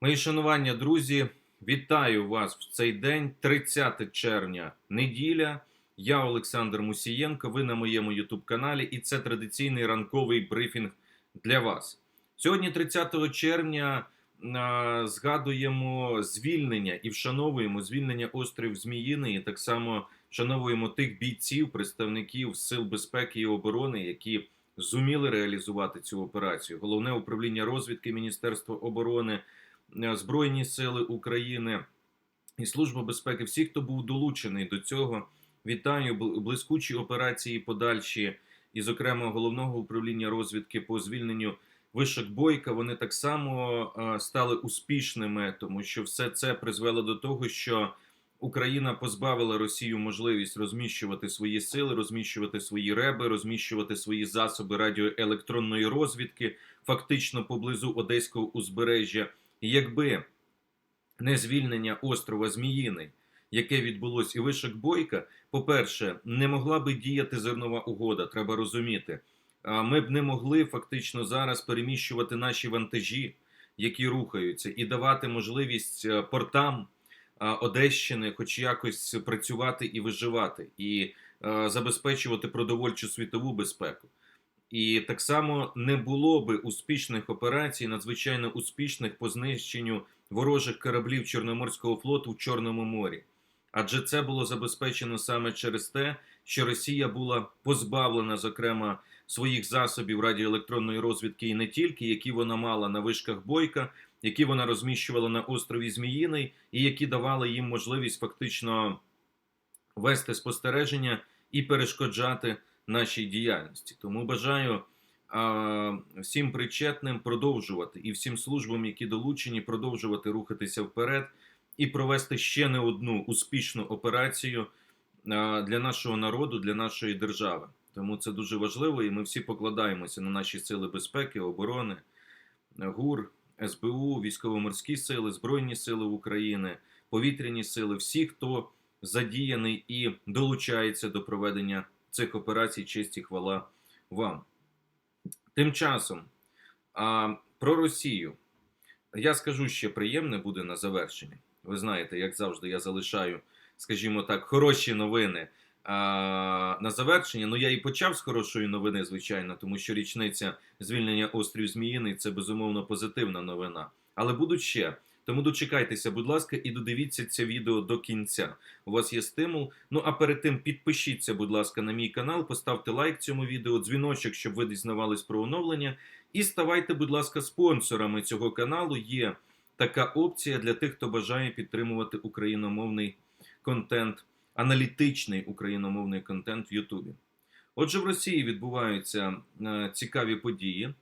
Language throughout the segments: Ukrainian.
Мої шанування, друзі, вітаю вас в цей день, 30 червня, неділя. Я Олександр Мусієнко. Ви на моєму youtube каналі, і це традиційний ранковий брифінг для вас. Сьогодні, 30 червня, згадуємо звільнення і вшановуємо звільнення острів Зміїний. І так само вшановуємо тих бійців, представників сил безпеки і оборони, які зуміли реалізувати цю операцію. Головне управління розвідки Міністерства оборони. Е, Збройні Сили України і Служба безпеки, всі, хто був долучений до цього, вітаю блискучі операції подальші, і, зокрема, головного управління розвідки по звільненню вишок Бойка. Вони так само е, стали успішними, тому що все це призвело до того, що Україна позбавила Росію можливість розміщувати свої сили, розміщувати свої реби, розміщувати свої засоби радіоелектронної розвідки, фактично поблизу Одеського узбережжя. Якби не звільнення острова Зміїний, яке відбулось і вишок Бойка, по-перше, не могла би діяти зернова угода, треба розуміти. Ми б не могли фактично зараз переміщувати наші вантажі, які рухаються, і давати можливість е, портам Одещини, хоч якось працювати і виживати, і е, забезпечувати продовольчу світову безпеку. І так само не було би успішних операцій, надзвичайно успішних по знищенню ворожих кораблів Чорноморського флоту в Чорному морі. Адже це було забезпечено саме через те, що Росія була позбавлена, зокрема, своїх засобів радіоелектронної розвідки і не тільки, які вона мала на вишках Бойка, які вона розміщувала на острові Зміїний, і які давали їм можливість фактично вести спостереження і перешкоджати нашій діяльності. Тому бажаю всім причетним продовжувати і всім службам, які долучені, продовжувати рухатися вперед і провести ще не одну успішну операцію для нашого народу, для нашої держави. Тому це дуже важливо, і ми всі покладаємося на наші сили безпеки, оборони, ГУР, СБУ, військово-морські сили, Збройні сили України, повітряні сили, всі, хто задіяний і долучається до проведення цих операцій, честь і хвала вам. Тим часом а, про Росію я скажу ще приємне буде на завершення. Ви знаєте, як завжди, я залишаю, скажімо так, хороші новини а, на завершення. Ну я і почав з хорошої новини, звичайно, тому що річниця звільнення острів Зміїний це безумовно позитивна новина. Але будуть ще. Тому дочекайтеся, будь ласка, і додивіться це відео до кінця. У вас є стимул. Ну а перед тим підпишіться, будь ласка, на мій канал, поставте лайк цьому відео, дзвіночок, щоб ви дізнавались про оновлення. І ставайте, будь ласка, спонсорами цього каналу. Є така опція для тих, хто бажає підтримувати україномовний контент, аналітичний україномовний контент в Ютубі. Отже, в Росії відбуваються е, цікаві події.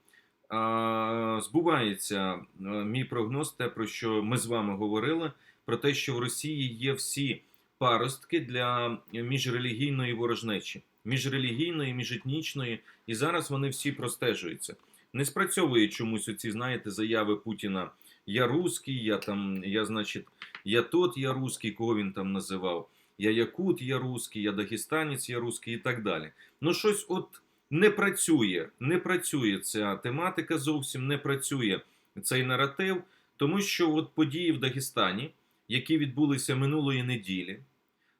Збувається е, мій прогноз, те, про що ми з вами говорили, про те, що в Росії є всі паростки для міжрелігійної ворожнечі, міжрелігійної, міжетнічної, і зараз вони всі простежуються. Не спрацьовує чомусь оці, знаєте, заяви Путіна. Я русський, я там, я, значить, я тот, я русський, кого він там називав. Я якут, я русський, я дагестанець, я русський і так далі. Ну, щось от не працює, не працює ця тематика зовсім не працює цей наратив, тому що от події в Дагестані, які відбулися минулої неділі,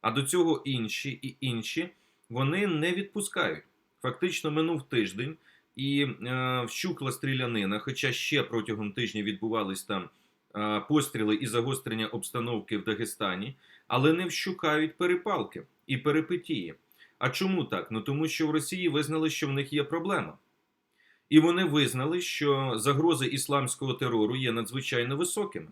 а до цього інші і інші, вони не відпускають. Фактично минув тиждень і е, вщукла стрілянина, хоча ще протягом тижня відбувались там е, постріли і загострення обстановки в Дагестані, але не вщукають перепалки і перипетії. А чому так? Ну тому що в Росії визнали, що в них є проблема. І вони визнали, що загрози ісламського терору є надзвичайно високими.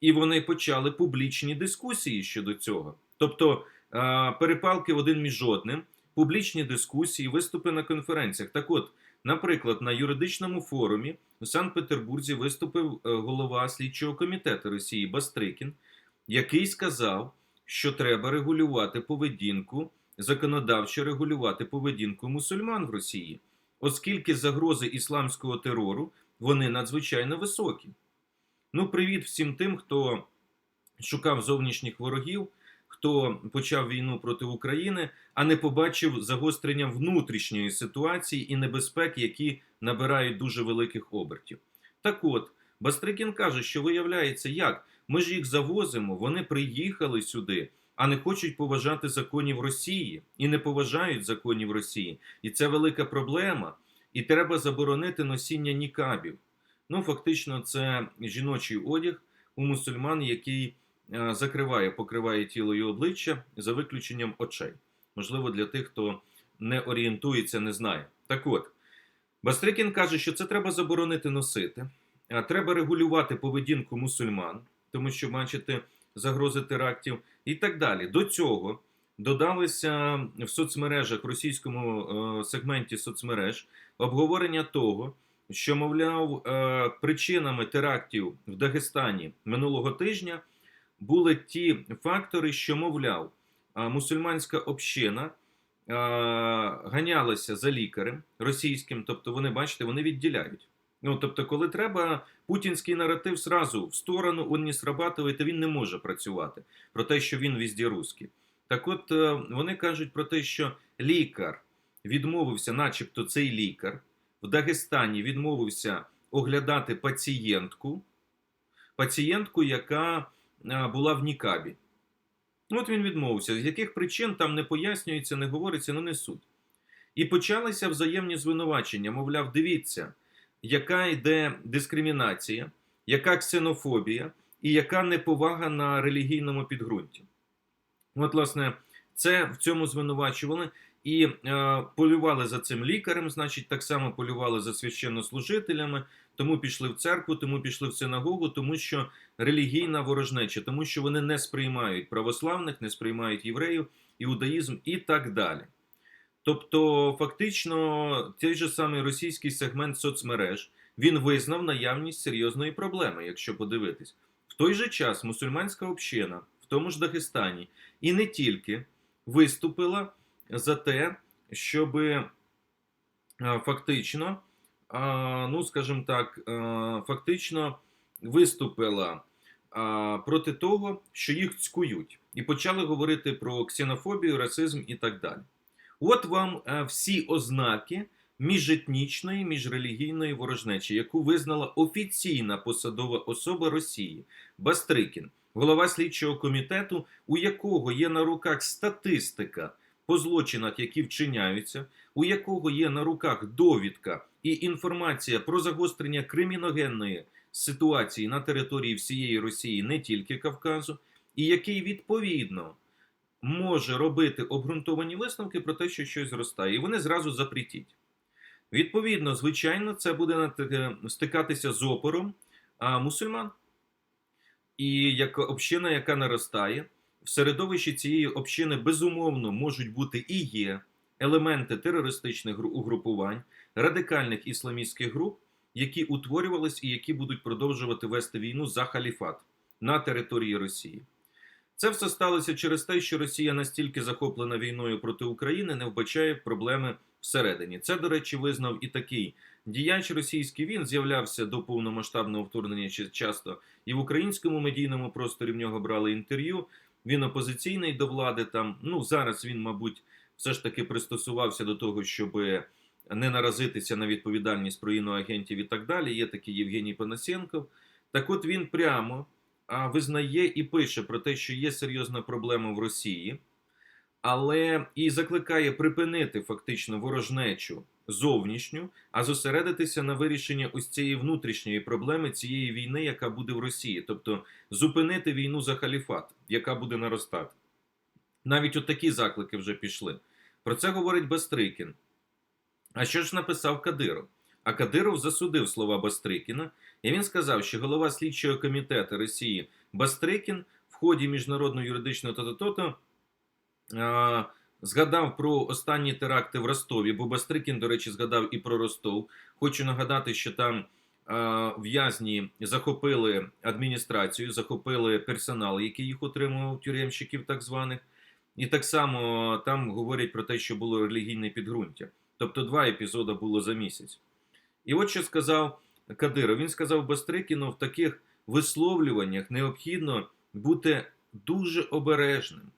І вони почали публічні дискусії щодо цього. Тобто е, перепалки один між одним, публічні дискусії, виступи на конференціях. Так от, наприклад, на юридичному форумі у Санкт-Петербурзі виступив е, голова слідчого комітету Росії Бастрикін, який сказав, що треба регулювати поведінку законодавчо регулювати поведінку мусульман в Росії, оскільки загрози ісламського терору вони надзвичайно високі. Ну, привіт всім тим, хто шукав зовнішніх ворогів, хто почав війну проти України, а не побачив загострення внутрішньої ситуації і небезпек, які набирають дуже великих обертів. Так от, Бастрикін каже, що виявляється, як ми ж їх завозимо, вони приїхали сюди, а не хочуть поважати законів Росії і не поважають законів Росії. І це велика проблема. І треба заборонити носіння нікабів. Ну, фактично, це жіночий одяг у мусульман, який е, закриває, покриває тіло і обличчя за виключенням очей. Можливо, для тих, хто не орієнтується, не знає. Так от, Бастрикін каже, що це треба заборонити носити, а треба регулювати поведінку мусульман, тому що бачите загрози терактів і так далі. До цього додалися в соцмережах в російському е, сегменті соцмереж обговорення того, що, мовляв, е, причинами терактів в Дагестані минулого тижня були ті фактори, що, мовляв, мусульманська община ганялася за лікарем російським, тобто вони, бачите, вони відділяють. Ну, тобто, коли треба, путінський наратив зразу в сторону він не срабатує, то він не може працювати про те, що він візді русський. Так от е, вони кажуть про те, що лікар відмовився, начебто цей лікар в Дагестані відмовився оглядати пацієнтку, пацієнтку, яка була в Нікабі. От він відмовився. З яких причин там не пояснюється, не говориться, ну не суть. І почалися взаємні звинувачення. Мовляв, дивіться, яка йде дискримінація, яка ксенофобія і яка неповага на релігійному підґрунті. От, власне, це в цьому звинувачували і е, полювали за цим лікарем, значить, так само полювали за священнослужителями, тому пішли в церкву, тому пішли в синагогу, тому що релігійна ворожнеча, тому що вони не сприймають православних, не сприймають євреїв, іудаїзм і так далі. Тобто, фактично, той же самий російський сегмент соцмереж він визнав наявність серйозної проблеми, якщо подивитись. В той же час мусульманська община в тому ж Дагестані і не тільки виступила за те, щоб фактично, ну скажімо так, фактично виступила проти того, що їх цькують, і почали говорити про ксенофобію, расизм і так далі. От вам всі ознаки міжетнічної, міжрелігійної ворожнечі, яку визнала офіційна посадова особа Росії Бастрикін, голова слідчого комітету, у якого є на руках статистика по злочинах, які вчиняються, у якого є на руках довідка і інформація про загострення криміногенної ситуації на території всієї Росії, не тільки Кавказу, і який відповідно може робити обґрунтовані висновки про те, що щось зростає, і вони зразу запретіть. Відповідно, звичайно, це буде стикатися з опором мусульман. І як община, яка наростає, в середовищі цієї общини безумовно можуть бути і є елементи терористичних угрупувань, радикальних ісламістських груп, які утворювались і які будуть продовжувати вести війну за халіфат на території Росії. Це все сталося через те, що Росія настільки захоплена війною проти України, не вбачає проблеми всередині. Це, до речі, визнав і такий діяч російський. Він з'являвся до повномасштабного вторгнення часто і в українському медійному просторі в нього брали інтерв'ю. Він опозиційний до влади. Там ну зараз він, мабуть, все ж таки пристосувався до того, щоб не наразитися на відповідальність про іноагентів і так далі. Є такий Євгеній Панасенков. Так, от він прямо визнає і пише про те, що є серйозна проблема в Росії, але і закликає припинити фактично ворожнечу зовнішню, а зосередитися на вирішенні ось цієї внутрішньої проблеми цієї війни, яка буде в Росії, тобто зупинити війну за халіфат, яка буде наростати. Навіть от такі заклики вже пішли. Про це говорить Бастрикін. А що ж написав Кадиров? А Кадиров засудив слова Бастрикіна, і він сказав, що голова слідчого комітету Росії Бастрикін в ході міжнародного юридичного тото згадав про останні теракти в Ростові, бо Бастрикін, до речі, згадав і про Ростов. Хочу нагадати, що там в'язні захопили адміністрацію, захопили персонал, який їх отримував, тюремщиків так званих. І так само там говорять про те, що було релігійне підґрунтя. Тобто два епізоди було за місяць. І от що сказав Кадиров. Він сказав Бастрикіну, в таких висловлюваннях необхідно бути дуже обережним.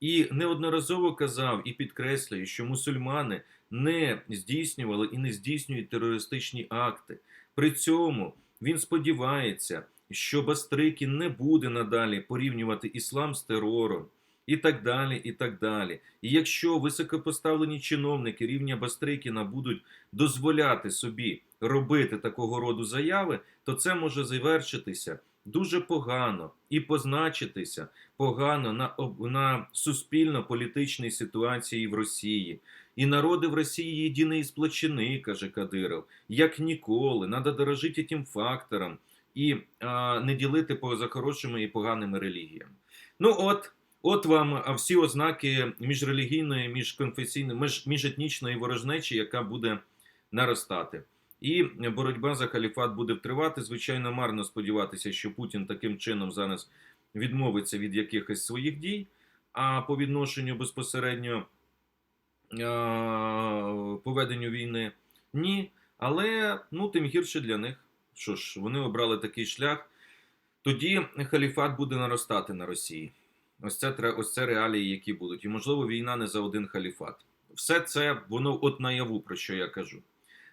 І неодноразово казав і підкреслює, що мусульмани не здійснювали і не здійснюють терористичні акти. При цьому він сподівається, що Бастрики не буде надалі порівнювати іслам з терором. І так далі, і так далі. І якщо високопоставлені чиновники рівня Бастрикіна будуть дозволяти собі робити такого роду заяви, то це може завершитися дуже погано і позначитися погано на, на суспільно-політичній ситуації в Росії. І народи в Росії єдині і сплочені, каже Кадиров, як ніколи. Надо дорожити тим фактором і а, не ділити по за хорошими і поганими релігіями. Ну от. От вам всі ознаки міжрелігійної, міжконфесійної, між, міжетнічної ворожнечі, яка буде наростати. І боротьба за халіфат буде втривати. Звичайно, марно сподіватися, що Путін таким чином зараз відмовиться від якихось своїх дій, а по відношенню безпосередньо поведенню війни ні. Але ну, тим гірше для них. Що ж, вони обрали такий шлях. Тоді халіфат буде наростати на Росії. Ось це ось це реалії, які будуть. І можливо, війна не за один халіфат. Все це воно от наяву, про що я кажу.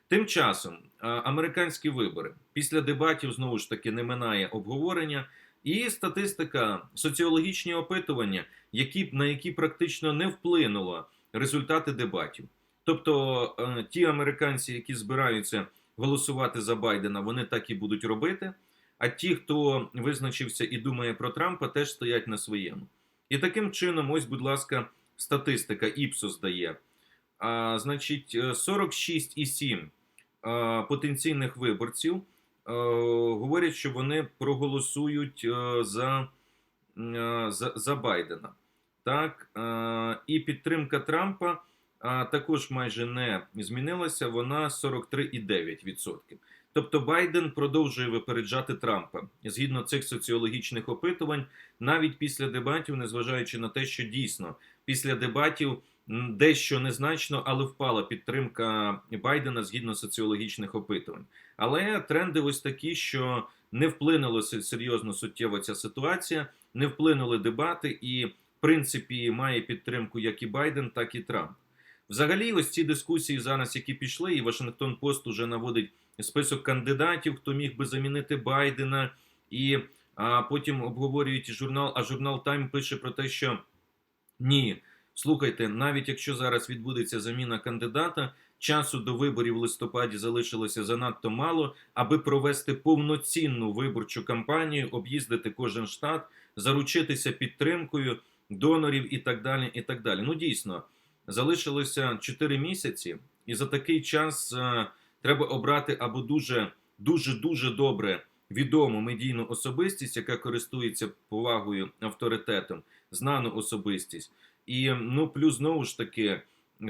Тим часом американські вибори після дебатів знову ж таки не минає обговорення, і статистика, соціологічні опитування, які, на які практично не вплинуло результати дебатів. Тобто е, ті американці, які збираються голосувати за Байдена, вони так і будуть робити. А ті, хто визначився і думає про Трампа, теж стоять на своєму. І таким чином, ось, будь ласка, статистика Іпсос дає. А, значить, е, 46,7 а, потенційних виборців говорять, що вони проголосують е, за, е, за, за Байдена. Так, е, і підтримка Трампа також майже не змінилася. Вона 43,9%. Тобто Байден продовжує випереджати Трампа згідно цих соціологічних опитувань, навіть після дебатів, незважаючи на те, що дійсно після дебатів дещо незначно, але впала підтримка Байдена згідно соціологічних опитувань. Але тренди ось такі, що не вплинула серйозно суттєво ця ситуація, не вплинули дебати, і в принципі має підтримку як і Байден, так і Трамп. Взагалі, ось ці дискусії зараз, які пішли, і Вашингтон Пост уже наводить список кандидатів, хто міг би замінити Байдена, і а, потім обговорюють журнал. А журнал Тайм пише про те, що ні, слухайте, навіть якщо зараз відбудеться заміна кандидата, часу до виборів в листопаді залишилося занадто мало, аби провести повноцінну виборчу кампанію, об'їздити кожен штат, заручитися підтримкою донорів і так далі. І так далі. Ну дійсно, залишилося 4 місяці, і за такий час. е, треба обрати або дуже дуже дуже добре відому медійну особистість, яка користується повагою авторитетом, знану особистість, і ну плюс знову ж таки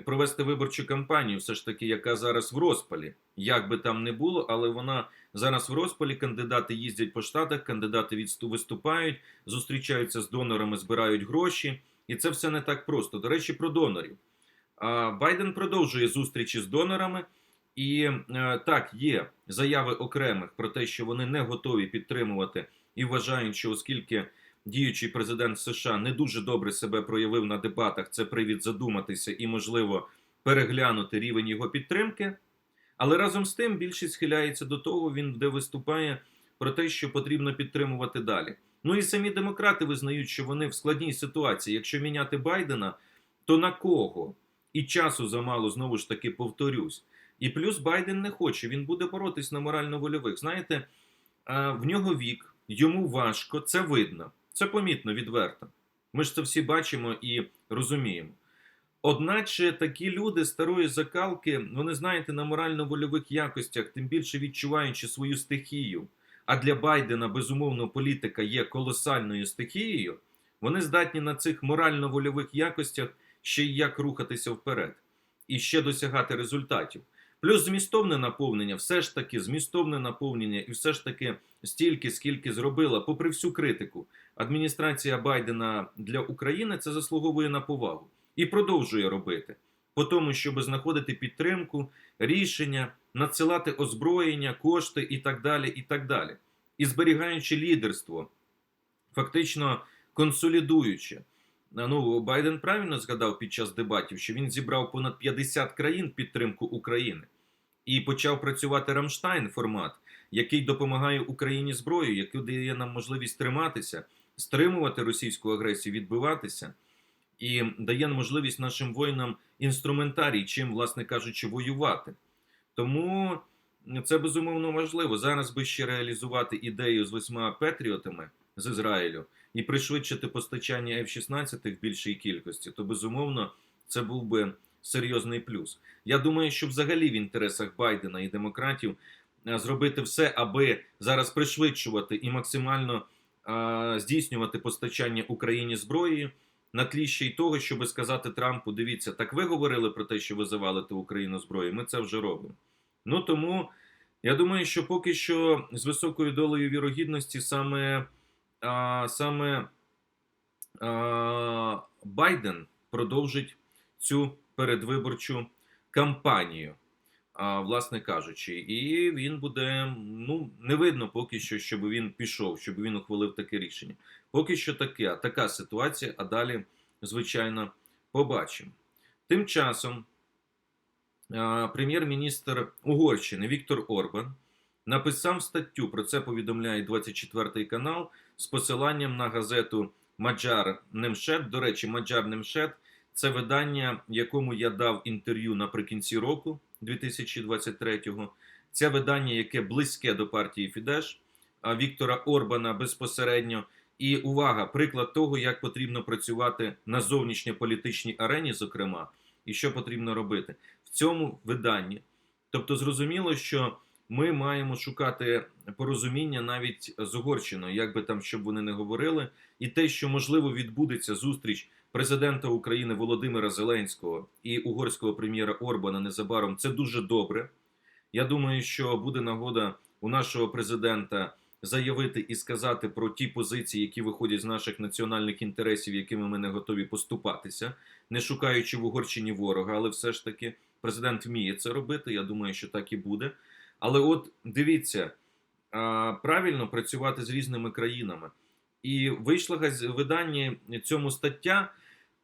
провести виборчу кампанію, все ж таки, яка зараз в розпалі, як би там не було, але вона зараз в розпалі. Кандидати їздять по штатах, кандидати відсту- виступають, зустрічаються з донорами, збирають гроші, і це все не так просто. До речі, про донорів. Байден продовжує зустрічі з донорами. І е, так, є заяви окремих про те, що вони не готові підтримувати і вважають, що оскільки діючий президент США не дуже добре себе проявив на дебатах, це привід задуматися і, можливо, переглянути рівень його підтримки. Але разом з тим більшість схиляється до того, він де виступає про те, що потрібно підтримувати далі. Ну і самі демократи визнають, що вони в складній ситуації. Якщо міняти Байдена, то на кого? І часу замало знову ж таки повторюсь. І плюс Байден не хоче, він буде боротись на морально-вольових. Знаєте, в нього вік, йому важко, це видно, це помітно відверто. Ми ж це всі бачимо і розуміємо. Одначе такі люди старої закалки, вони знаєте, на морально-вольових якостях, тим більше відчуваючи свою стихію. А для Байдена, безумовно, політика є колосальною стихією. Вони здатні на цих морально-вольових якостях ще й як рухатися вперед і ще досягати результатів. Плюс змістовне наповнення, все ж таки, змістовне наповнення, і все ж таки стільки, скільки зробила, попри всю критику, адміністрація Байдена для України це заслуговує на повагу і продовжує робити. По тому, щоб знаходити підтримку, рішення, надсилати озброєння, кошти і так далі. І так далі. І зберігаючи лідерство, фактично консолідуючи. Ну, Байден правильно згадав під час дебатів, що він зібрав понад 50 країн підтримку України і почав працювати Рамштайн формат, який допомагає Україні зброєю, який дає нам можливість триматися, стримувати російську агресію, відбиватися, і дає можливість нашим воїнам інструментарій, чим, власне кажучи, воювати. Тому це безумовно важливо. Зараз би ще реалізувати ідею з восьма патріотами з Ізраїлю і пришвидшити постачання F-16 в більшій кількості, то безумовно це був би серйозний плюс. Я думаю, що взагалі в інтересах Байдена і демократів е, зробити все, аби зараз пришвидшувати і максимально е, здійснювати постачання Україні зброї. На тлі ще й того, щоб сказати Трампу: дивіться, так ви говорили про те, що ви завалите Україну зброю. Ми це вже робимо. Ну тому я думаю, що поки що з високою долею вірогідності саме, а, саме а, Байден продовжить цю передвиборчу кампанію, власне кажучи, і він буде. Ну не видно поки що, щоб він пішов, щоб він ухвалив таке рішення. Поки що таке, така ситуація, а далі, звичайно, побачимо. Тим часом прем'єр-міністр Угорщини Віктор Орбан написав статтю. Про це повідомляє 24 канал з посиланням на газету Маджар Немшет. До речі, Маджар Немшет це видання, якому я дав інтерв'ю наприкінці року 2023-го. Це видання, яке близьке до партії Фідеш Віктора Орбана безпосередньо. І увага, приклад того, як потрібно працювати на зовнішньополітичній арені, зокрема, і що потрібно робити в цьому виданні. Тобто, зрозуміло, що ми маємо шукати порозуміння навіть з Угорщиною, як би там щоб вони не говорили, і те, що можливо відбудеться зустріч президента України Володимира Зеленського і угорського прем'єра Орбана незабаром, це дуже добре. Я думаю, що буде нагода у нашого президента заявити і сказати про ті позиції, які виходять з наших національних інтересів, якими ми не готові поступатися, не шукаючи в Угорщині ворога, але все ж таки президент вміє це робити. Я думаю, що так і буде. Але от дивіться, правильно працювати з різними країнами. І вийшла в виданні цьому стаття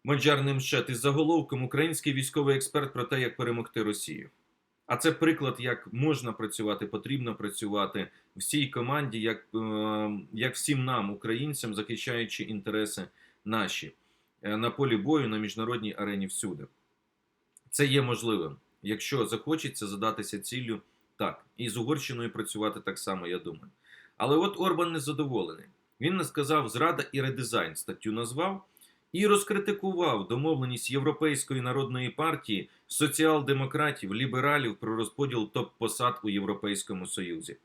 Маджар Шет із заголовком Український військовий експерт про те, як перемогти Росію. А це приклад, як можна працювати, потрібно працювати всій команді, як е, як всім нам, українцям, захищаючи інтереси наші е, на полі бою, на міжнародній арені всюди. Це є можливим. Якщо захочеться задатися ціллю, так. І з Угорщиною працювати так само, я думаю. Але от Орбан незадоволений. Він не сказав зрада і редизайн статтю назвав і розкритикував домовленість Європейської народної партії, соціал-демократів, лібералів про розподіл топ-посад у Європейському Союзі.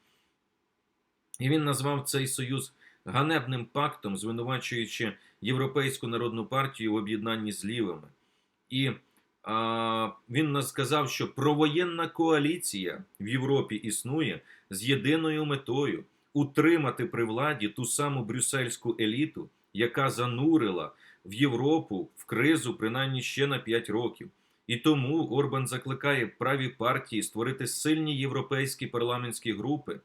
І він назвав цей союз ганебним пактом, звинувачуючи Європейську народну партію в об'єднанні з лівими. І а, він сказав, що провоєнна коаліція в Європі існує з єдиною метою утримати при владі ту саму брюссельську еліту, яка занурила в Європу в кризу принаймні ще на 5 років. І тому Орбан закликає праві партії створити сильні європейські парламентські групи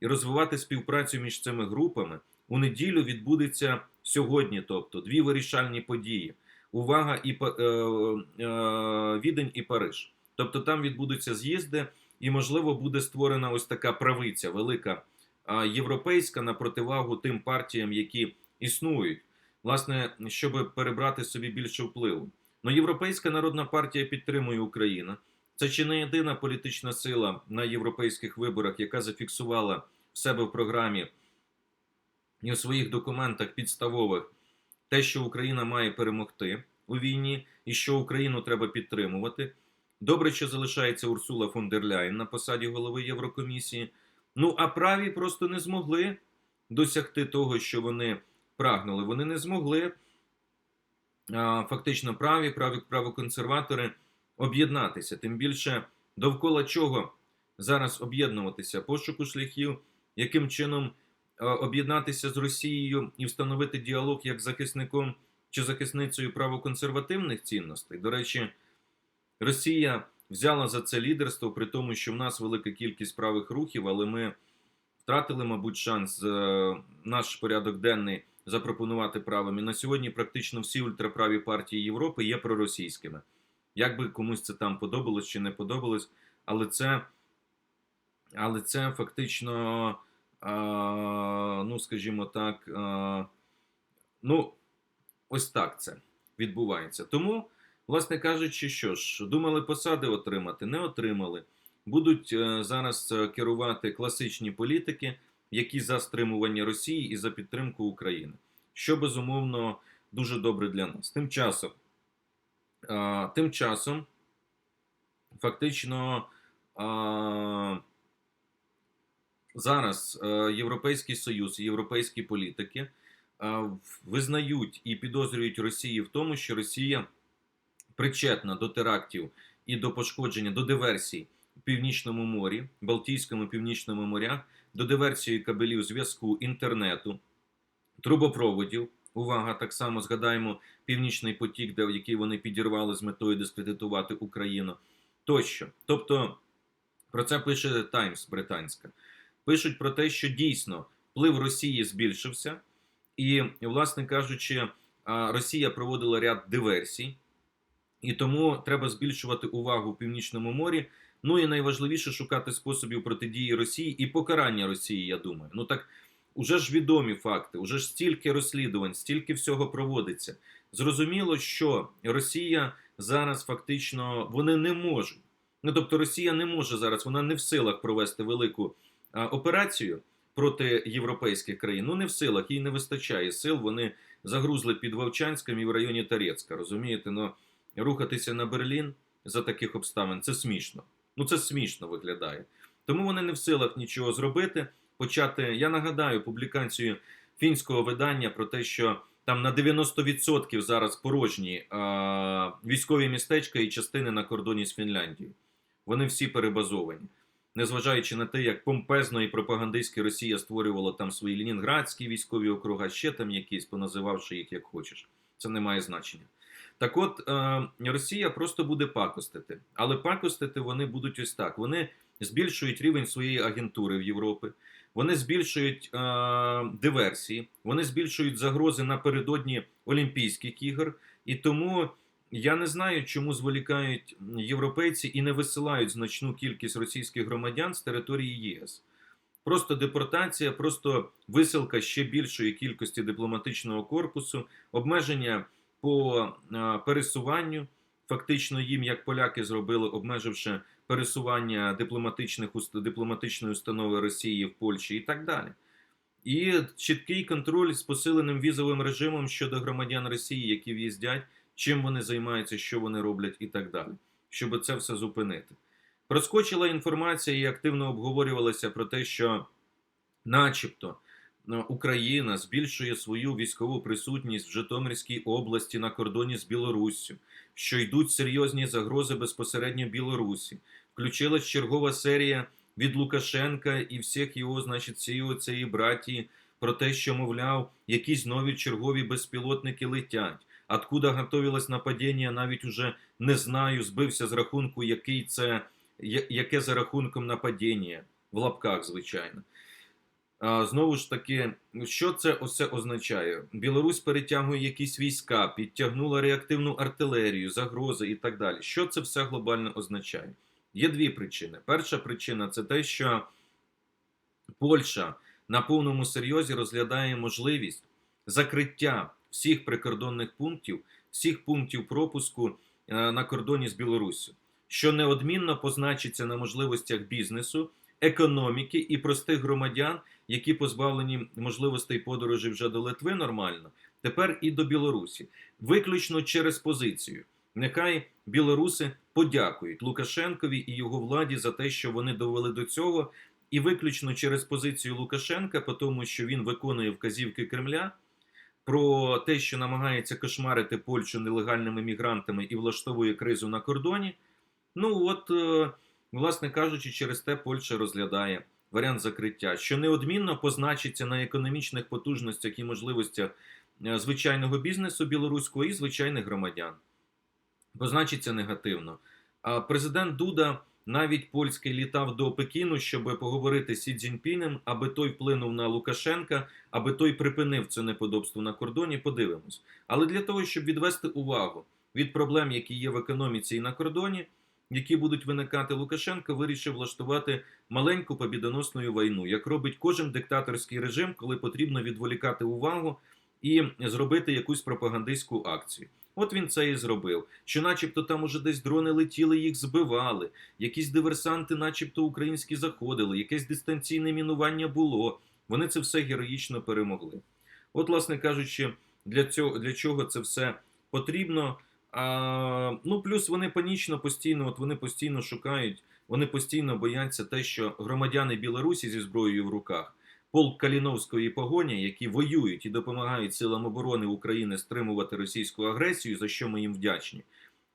і розвивати співпрацю між цими групами. У неділю відбудеться сьогодні, тобто дві вирішальні події. Увага і е, е, Відень і Париж. Тобто там відбудуться з'їзди, і, можливо, буде створена ось така правиця велика європейська на противагу тим партіям, які існують власне, щоб перебрати собі більше впливу. Ну, Європейська народна партія підтримує Україну. Це чи не єдина політична сила на європейських виборах, яка зафіксувала в себе в програмі і у своїх документах підставових те, що Україна має перемогти у війні і що Україну треба підтримувати. Добре, що залишається Урсула фон дер Ляйн на посаді голови Єврокомісії. Ну а праві просто не змогли досягти того, що вони прагнули. Вони не змогли фактично праві, праві правоконсерватори об'єднатися. Тим більше довкола чого зараз об'єднуватися, пошуку шляхів, яким чином об'єднатися з Росією і встановити діалог як захисником чи захисницею правоконсервативних цінностей. До речі, Росія взяла за це лідерство, при тому, що в нас велика кількість правих рухів, але ми втратили, мабуть, шанс е, наш порядок денний запропонувати правим. І на сьогодні практично всі ультраправі партії Європи є проросійськими. Як би комусь це там подобалось чи не подобалось, але це але це фактично, а, ну, скажімо так, а, ну, ось так це відбувається. Тому, власне кажучи, що ж, думали посади отримати, не отримали. Будуть е, зараз е, керувати класичні політики, які за стримування Росії і за підтримку України, що безумовно дуже добре для нас. Тим часом, а, тим часом, фактично. а, Зараз е, Європейський Союз і європейські політики в- визнають і підозрюють Росії в тому, що Росія причетна до терактів і до пошкодження, до диверсій у Північному морі, Балтійському Північному морях, до диверсії кабелів зв'язку, інтернету, трубопроводів. Увага, так само згадаємо Північний потік, де який вони підірвали з метою дискредитувати Україну тощо. Тобто про це пише Таймс британська. Пишуть про те, що дійсно вплив Росії збільшився, і, власне кажучи, Росія проводила ряд диверсій, і тому треба збільшувати увагу в Північному морі. Ну і найважливіше шукати способів протидії Росії і покарання Росії, я думаю. Ну так уже ж відомі факти, уже ж стільки розслідувань, стільки всього проводиться. Зрозуміло, що Росія зараз фактично вони не можуть. Ну тобто Росія не може зараз, вона не в силах провести велику а, операцію проти європейських країн. Ну не в силах, їй не вистачає сил. Вони загрузли під Вовчанськом і в районі Тарецька. Розумієте, ну рухатися на Берлін за таких обставин це смішно. Ну це смішно виглядає. Тому вони не в силах нічого зробити. Почати. Я нагадаю публікацію фінського видання про те, що там на 90% зараз порожні а, військові містечка і частини на кордоні з Фінляндією. Вони всі перебазовані. Незважаючи на те, як помпезно і пропагандистськи Росія створювала там свої Ленінградські військові округа, ще там якісь, поназивавши їх як хочеш. Це не має значення. Так от, е, Росія просто буде пакостити. Але пакостити вони будуть ось так. Вони збільшують рівень своєї агентури в Європі, вони збільшують е, диверсії, вони збільшують загрози напередодні Олімпійських ігор. І тому я не знаю, чому зволікають європейці і не висилають значну кількість російських громадян з території ЄС. Просто депортація, просто висилка ще більшої кількості дипломатичного корпусу, обмеження по е, пересуванню. Фактично, їм, як поляки зробили, обмеживши пересування дипломатичних дипломатичної установи Росії в Польщі і так далі. І чіткий контроль з посиленим візовим режимом щодо громадян Росії, які в'їздять, чим вони займаються, що вони роблять і так далі, щоб це все зупинити. Проскочила інформація і активно обговорювалася про те, що, начебто, Україна збільшує свою військову присутність в Житомирській області на кордоні з Білоруссю, що йдуть серйозні загрози безпосередньо Білорусі. Включилась чергова серія від Лукашенка і всіх його, значить, цієї цієї братії про те, що, мовляв, якісь нові чергові безпілотники летять. Откуда готовилось нападіння, навіть уже не знаю, збився з рахунку, який це, яке за рахунком нападіння, в лапках, звичайно. Знову ж таки, що це все означає? Білорусь перетягує якісь війська, підтягнула реактивну артилерію, загрози і так далі. Що це все глобально означає? Є дві причини. Перша причина це те, що Польща на повному серйозі розглядає можливість закриття всіх прикордонних пунктів, всіх пунктів пропуску е, на кордоні з Білоруссю, що неодмінно позначиться на можливостях бізнесу, економіки і простих громадян, які позбавлені можливостей подорожі вже до Литви нормально, тепер і до Білорусі, виключно через позицію. Нехай білоруси подякують Лукашенкові і його владі за те, що вони довели до цього, і виключно через позицію Лукашенка, по тому що він виконує вказівки Кремля про те, що намагається кошмарити Польщу нелегальними мігрантами і влаштовує кризу на кордоні. Ну от, е, власне кажучи, через те Польща розглядає варіант закриття, що неодмінно позначиться на економічних потужностях і можливостях е, звичайного бізнесу білоруського і звичайних громадян. Позначиться негативно. А президент Дуда навіть польський літав до Пекіну, щоб поговорити з Сі Цзіньпінем, аби той вплинув на Лукашенка, аби той припинив це неподобство на кордоні. Подивимось. Але для того, щоб відвести увагу від проблем, які є в економіці і на кордоні, які будуть виникати, Лукашенко вирішив влаштувати маленьку побідоносну війну, як робить кожен диктаторський режим, коли потрібно відволікати увагу і зробити якусь пропагандистську акцію. От він це і зробив. Що, начебто, там уже десь дрони летіли, їх збивали, якісь диверсанти, начебто, українські заходили, якесь дистанційне мінування було. Вони це все героїчно перемогли. От, власне кажучи, для цього для чого це все потрібно. А, ну, плюс вони панічно постійно, от вони постійно шукають, вони постійно бояться те, що громадяни Білорусі зі зброєю в руках, полк Каліновської погоні, які воюють і допомагають силам оборони України стримувати російську агресію, за що ми їм вдячні.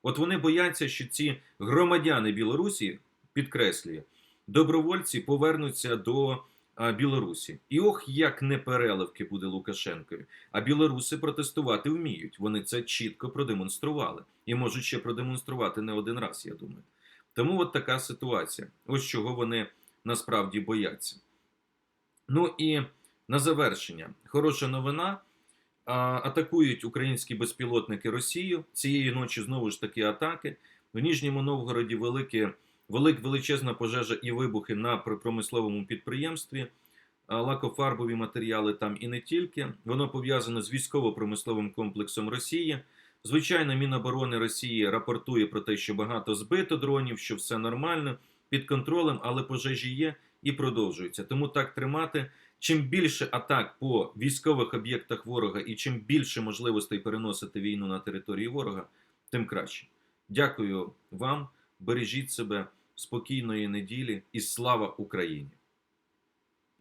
От вони бояться, що ці громадяни Білорусі, підкреслюю, добровольці повернуться до Білорусі. І ох, як непереливки буде Лукашенкові. А білоруси протестувати вміють. Вони це чітко продемонстрували і можуть ще продемонструвати не один раз, я думаю. Тому от така ситуація. Ось чого вони насправді бояться. Ну і на завершення, хороша новина. Атакують українські безпілотники Росію. Цієї ночі знову ж таки атаки. В Ніжньому Новгороді велике, велик, величезна пожежа і вибухи на промисловому підприємстві. Лакофарбові матеріали там і не тільки. Воно пов'язано з військово-промисловим комплексом Росії. Звичайно, Міноборони Росії рапортує про те, що багато збито дронів, що все нормально, під контролем, але пожежі є і продовжуються. Тому так тримати. Чим більше атак по військових об'єктах ворога і чим більше можливостей переносити війну на території ворога, тим краще. Дякую вам, бережіть себе, спокійної неділі і слава Україні!